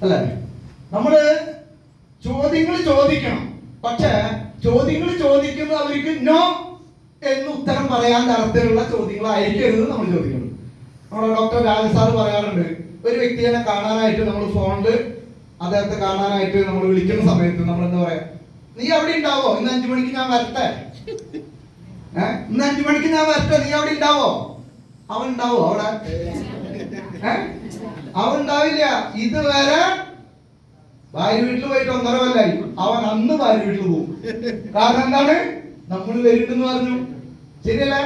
അല്ലേ? നമ്മൾ ചോദ്യങ്ങൾ ചോദിക്കണം. പക്ഷെ ചോദ്യങ്ങൾ ചോദിക്കുന്നത് അവർക്ക് നോ എന്ന് ഉത്തരം പറയാൻ തരത്തിലുള്ള ചോദ്യങ്ങളായിരിക്കരുത് നമ്മൾ ചോദിക്കുന്നത് നമ്മുടെ ഡോക്ടർ രാജ സാർ പറയാറുണ്ട് ഒരു വ്യക്തിയെ കാണാനായിട്ട് നമ്മൾ ഫോണിൽ അദ്ദേഹത്തെ കാണാനായിട്ട് നമ്മൾ വിളിക്കുന്ന സമയത്ത് നമ്മൾ എന്താ പറയാ നീ അവിടെ ഉണ്ടാവോ? ഇന്ന് അഞ്ചു മണിക്ക് ഞാൻ വരട്ടെ? ഏഹ് ഇന്ന് അഞ്ചു മണിക്ക് ഞാൻ വരട്ടെ? നീ അവിടെ ഉണ്ടാവോ? അവൻ ഉണ്ടാവോ അവിടെ? ഏ? അവൻ ഉണ്ടാവില്ല. ഇതുവരെ ഭാര്യ വീട്ടിൽ പോയിട്ട് ഒന്നര കൊല്ലായി. അവൻ അന്ന് ഭാര്യ വീട്ടിൽ പോകും. കാരണം എന്താണ്? നമ്മൾ വരുന്നു പറഞ്ഞു. ശരിയല്ലേ?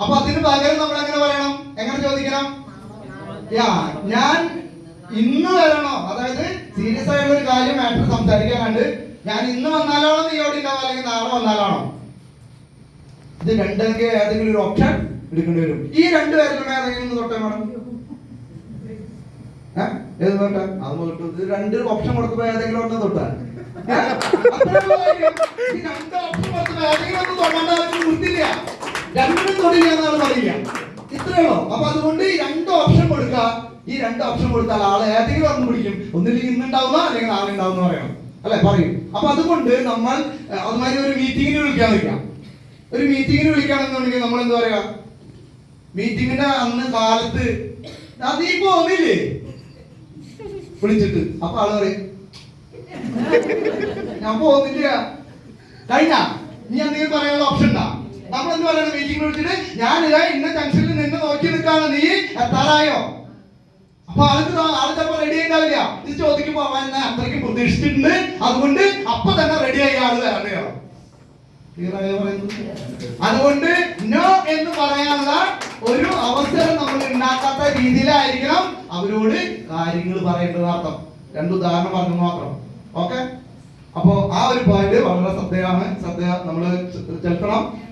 അപ്പൊ അതിന് പകരം നമ്മൾ എങ്ങനെ പറയണം? എങ്ങനെ ചോദിക്കണം? യാ ഞാൻ ഇന്ന് വരണോ? അതായത് സീരിയസ് ആയിട്ടുള്ള ഒരു കാര്യം മാറ്റർ സംസാരിക്കാനുണ്ട് ഞാൻ ഇന്ന് വന്നാലാണോ നീ അവിടെ ഉണ്ടാവും അല്ലെങ്കിൽ നാളെ വന്നാലാണോ? ഇത് രണ്ടെങ്കിൽ ഏതെങ്കിലും ഒരു ഓപ്ഷൻ എടുക്കേണ്ടി വരും. ഈ രണ്ട് ഏതെങ്കിലും തൊട്ടേ മാഡം? ഏത് തൊട്ടാ അത് തൊട്ടു ഇത് രണ്ട് ഓപ്ഷൻ കൊടുത്തപ്പോ ഏതെങ്കിലും ഒന്ന് തൊട്ടാ. രണ്ട് ഓപ്ഷൻ കൊടുത്തപ്പോ ഏതെങ്കിലും ഒന്ന് തൊടേണ്ട ആവശ്യം വൃത്തിയില്ല രണ്ടിനും തൊടില്ല എന്നാണ് പറയുക. ഇത്രേ ഉള്ളൂ. അപ്പൊ അതുകൊണ്ട് ഈ രണ്ട് ഓപ്ഷൻ കൊടുക്കുക. ഈ രണ്ട് ഓപ്ഷൻ കൊടുത്താൽ ആളെ ഏതെങ്കിലും ഒന്ന് പിടിക്കും. ഒന്നില്ലെങ്കിൽ ഇന്ന് ഉണ്ടാവുന്ന അല്ലെങ്കിൽ നാളെ ഉണ്ടാവുന്ന പറയണം. അല്ലെ? പറയും. അപ്പൊ അതുകൊണ്ട് നമ്മൾ അതുമാതിരി ഒരു മീറ്റിങ്ങിന് വിളിക്കാൻ നിൽക്കാം ഒരു മീറ്റിങ്ങിന് വിളിക്കുകയാണെന്നുണ്ടെങ്കിൽ നമ്മൾ എന്താ പറയാ മീറ്റിങ്ങിന്റെ അന്ന് കാലത്ത് അത് ഈ പോകുന്നില്ലേ വിളിച്ചിട്ട്. അപ്പൊ ആൾ പറയും ഞാൻ പോകുന്നില്ല. കഴിഞ്ഞ നീ എന്തെങ്കിലും പറയാനുള്ള ഓപ്ഷൻ ഉണ്ടാ? നമ്മൾ എന്ത് പറയണം മീറ്റിംഗ് വിളിച്ചിട്ട് ഞാൻ ഇതാ ഇന്ന ജംഗ്ഷനിൽ നിന്ന് നോക്കി നിൽക്കാണ്. നീ എത്താറായോ? അപ്പൊ ആൾക്ക് ആൾ റെഡി ആയിട്ടാവില്ല ഇത് ചോദിക്കുമ്പോ അവൻ എന്നെ അത്രയ്ക്ക് പ്രതീക്ഷിച്ചിട്ടുണ്ട്. അതുകൊണ്ട് അപ്പൊ തന്നെ റെഡി ആയി ആൾ വരണ്ടോ? അതുകൊണ്ട് നോ എന്ന് പറയാനുള്ള ഒരു അവസരം നമ്മൾ ഉണ്ടാക്കാത്ത രീതിയിലായിരിക്കണം. അവരോട് കാര്യങ്ങൾ പറയേണ്ടത് അർത്ഥം. രണ്ട് ഉദാഹരണം പറഞ്ഞു മാത്രം. ഓക്കെ അപ്പോ ആ ഒരു പോയിന്റ് വളരെ ശ്രദ്ധയാണ്. ശ്രദ്ധ നമ്മൾ ചെലുത്തണം.